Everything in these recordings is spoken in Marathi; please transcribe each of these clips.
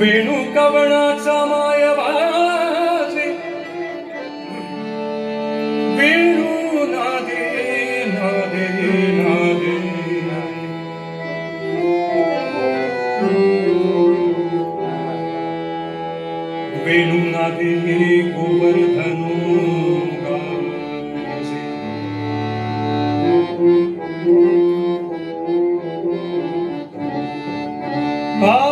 वेणू कवणाचा मायवासी वेणू नादे नादे नादे वेणू नादे गोवर्धनो Ah!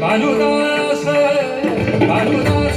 બાજુ દાસ બાજુ દાસ